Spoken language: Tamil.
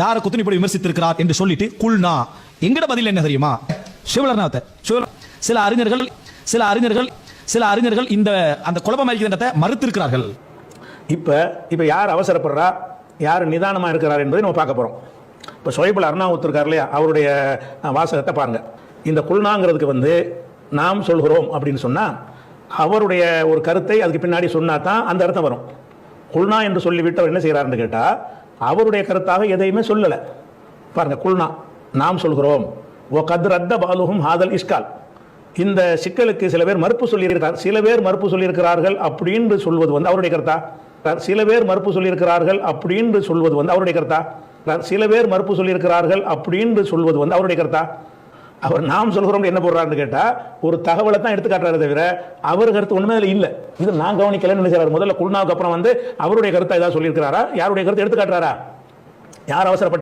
தார குத்துனி இப்படி விமர்சித்திருக்கிறார் என்று சொல்லிட்டு குல்னா எங்கட பதில் என்ன தெரியுமா? சிவலர்நாத சில அறிஞர்கள் சில அறிஞர்கள் சில அறிஞர்கள் இந்த அந்த குழப்பம் அறிக்கிறதை மறுத்திருக்கிறார்கள். இப்போ இப்போ யார் அவசரப்படுறா? யார் நிதானமாக இருக்கிறார் என்பதை நம்ம பார்க்க போகிறோம் இப்போ சொயபுல் அருணாவுத் இருக்கார் இல்லையா? அவருடைய வாசகத்தை பாருங்க. இந்த குல்னாங்கிறதுக்கு வந்து நாம் சொல்கிறோம் அப்படின்னு சொன்னால் அவருடைய ஒரு கருத்தை அதுக்கு பின்னாடி சொன்னா தான் அந்த அர்த்தம் வரும். குல்னா என்று சொல்லிவிட்டு அவர் என்ன செய்கிறாருன்னு கேட்டால் அவருடைய கருத்தாக எதையுமே சொல்லலை. பாருங்க குல்னா நாம் சொல்கிறோம். ஓ கத் ரத்த பாலுகும் ஹாதல் இஷ்கால் இந்த சிக்கலுக்கு சில பேர் மறுப்பு சொல்லியிருக்கிறார். சில பேர் மறுப்பு சொல்லியிருக்கிறார்கள் அப்படின்னு சொல்வது வந்து அவருடைய கருத்தா? சில பேர் மறுப்பு சொல்லியிருக்கிறார்கள் அப்படின்னு சொல்வது வந்து அவருடைய கருத்தா? சில பேர் மறுப்பு சொல்லியிருக்கிறார்கள் அப்படின்னு சொல்வது வந்து அவருடைய கருத்தா? அவர் நாம் சொல்கிறோம் என்ன போடுறாருன்னு கேட்டால் ஒரு தகவலை தான் எடுத்து காட்டுறாரு தவிர அவர் கருத்து ஒண்ணுமே அதில் இல்ல. இது நான் கவனிக்கலன்னு நினைச்சாரு முதல்ல குல்னாவுக்கு அப்புறம் வந்து அவருடைய கருத்தை ஏதாவது சொல்லியிருக்கிறாரா? யாருடைய கருத்தை எடுத்து காட்டுறாரா? யார் அவசரப்பட்டு